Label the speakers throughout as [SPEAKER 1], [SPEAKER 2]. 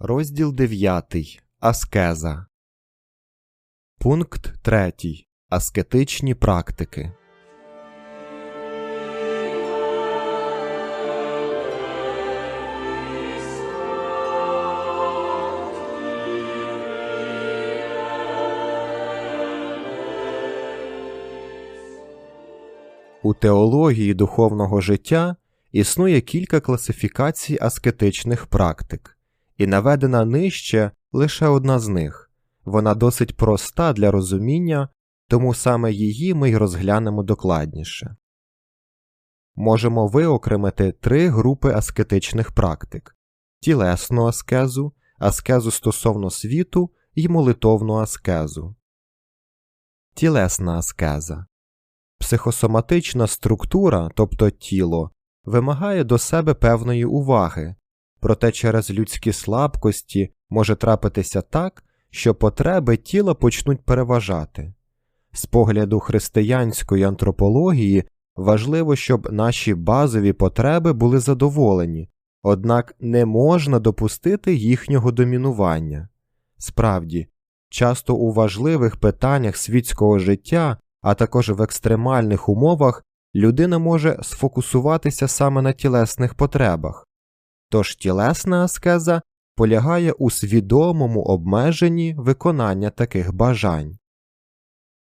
[SPEAKER 1] Розділ 9. Аскеза. Пункт 3. Аскетичні практики. У теології духовного життя існує кілька класифікацій аскетичних практик, і наведена нижче лише одна з них. Вона досить проста для розуміння, тому саме її ми й розглянемо докладніше. Можемо виокремити три групи аскетичних практик тілесну аскезу, аскезу стосовно світу і молитовну аскезу. Тілесна аскеза Психосоматична структура, тобто тіло, вимагає до себе певної уваги, проте через людські слабкості може трапитися так, що потреби тіла почнуть переважати. З погляду християнської антропології важливо, щоб наші базові потреби були задоволені, однак не можна допустити їхнього домінування. Справді, часто у важливих питаннях світського життя, а також в екстремальних умовах, людина може сфокусуватися саме на тілесних потребах, тож тілесна аскеза полягає у свідомому обмеженні виконання таких бажань.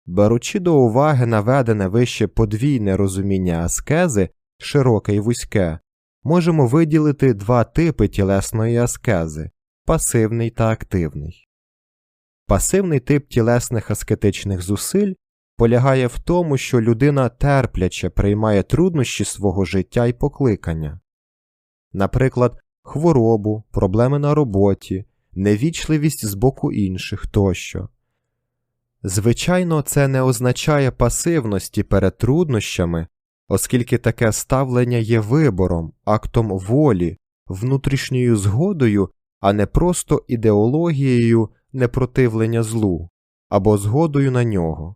[SPEAKER 1] Беручи до уваги наведене вище подвійне розуміння аскези, широке і вузьке, можемо виділити два типи тілесної аскези пасивний та активний. Пасивний тип тілесних аскетичних зусиль полягає в тому, що людина терпляче приймає труднощі свого життя і покликання, наприклад, хворобу, проблеми на роботі, невічливість з боку інших тощо. Звичайно, це не означає пасивності перед труднощами, оскільки таке ставлення є вибором, актом волі, внутрішньою згодою, а не просто ідеологією непротивлення злу або згодою на нього.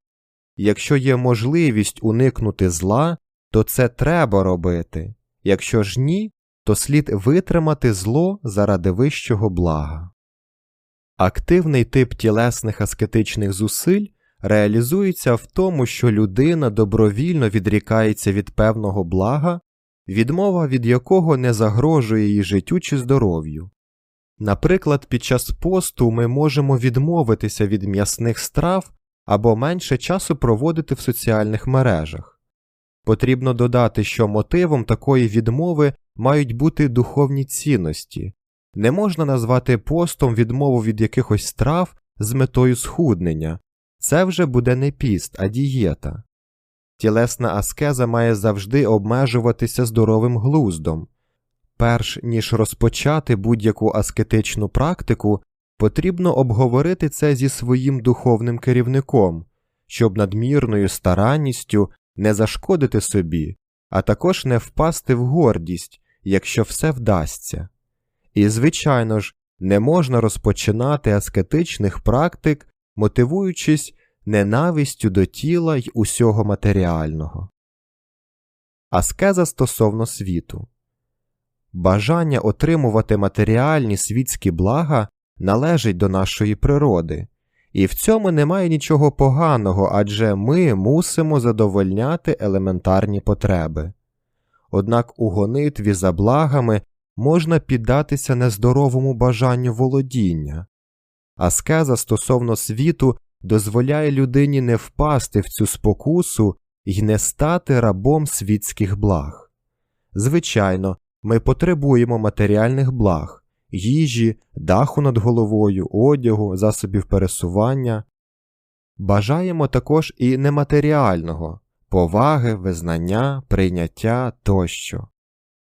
[SPEAKER 1] Якщо є можливість уникнути зла, то це треба робити, якщо ж ні, то слід витримати зло заради вищого блага. Активний тип тілесних аскетичних зусиль реалізується в тому, що людина добровільно відрікається від певного блага, відмова від якого не загрожує її життю чи здоров'ю. Наприклад, під час посту ми можемо відмовитися від м'ясних страв або менше часу проводити в соціальних мережах. Потрібно додати, що мотивом такої відмови мають бути духовні цінності, не можна назвати постом відмову від якихось страв з метою схуднення, це вже буде не піст, а дієта. Тілесна аскеза має завжди обмежуватися здоровим глуздом. Перш ніж розпочати будь-яку аскетичну практику, потрібно обговорити це зі своїм духовним керівником, щоб надмірною старанністю не зашкодити собі, а також не впасти в гордість, якщо все вдасться. І, звичайно ж, не можна розпочинати аскетичних практик, мотивуючись ненавистю до тіла й усього матеріального. Аскеза стосовно світу Бажання отримувати матеріальні світські блага належить до нашої природи, і в цьому немає нічого поганого адже ми мусимо задовольняти елементарні потреби. Однак у гонитві за благами можна піддатися нездоровому бажанню володіння, аскеза стосовно світу дозволяє людині не впасти в цю спокусу і не стати рабом світських благ. Звичайно, ми потребуємо матеріальних благ, їжі, даху над головою, одягу, засобів пересування. Бажаємо також і нематеріального поваги, визнання, прийняття тощо.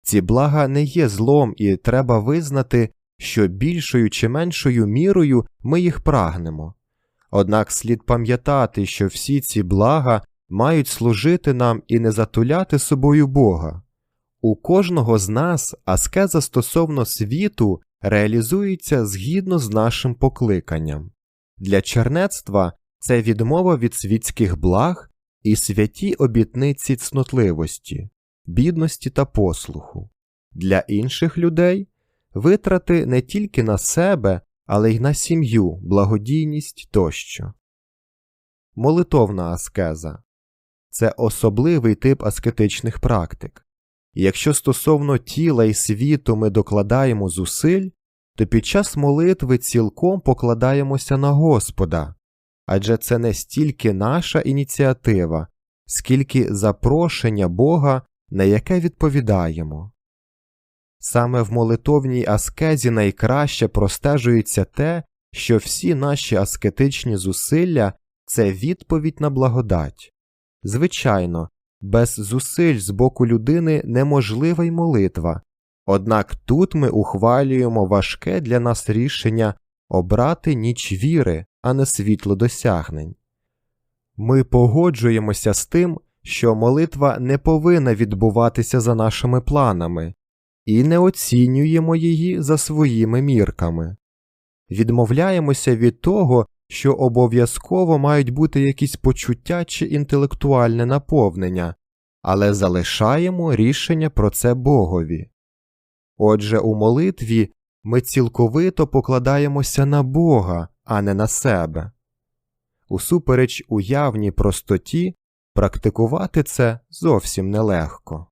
[SPEAKER 1] Ці блага не є злом, і треба визнати, що більшою чи меншою мірою ми їх прагнемо. Однак слід пам'ятати, що всі ці блага мають служити нам і не затуляти собою Бога. У кожного з нас аскеза стосовно світу реалізується згідно з нашим покликанням. Для чернецтва це відмова від світських благ і святі обітниці цнотливості, бідності та послуху. Для інших людей витрати не тільки на себе, але й на сім'ю, благодійність тощо. Молитовна аскеза це особливий тип аскетичних практик. Якщо стосовно тіла і світу ми докладаємо зусиль, то під час молитви цілком покладаємося на Господа, адже це не стільки наша ініціатива, скільки запрошення Бога, на яке відповідаємо. Саме в молитовній аскезі найкраще простежується те, що всі наші аскетичні зусилля це відповідь на благодать. Звичайно, без зусиль з боку людини неможлива й молитва, однак тут ми ухвалюємо важке для нас рішення обрати ніч віри, а не світло досягнень. Ми погоджуємося з тим, що молитва не повинна відбуватися за нашими планами, і не оцінюємо її за своїми мірками. Відмовляємося від того, що обов'язково мають бути якісь почуття чи інтелектуальне наповнення, але залишаємо рішення про це Богові. Отже, у молитві ми цілковито покладаємося на Бога, а не на себе. Усупереч уявній простоті, практикувати це зовсім нелегко.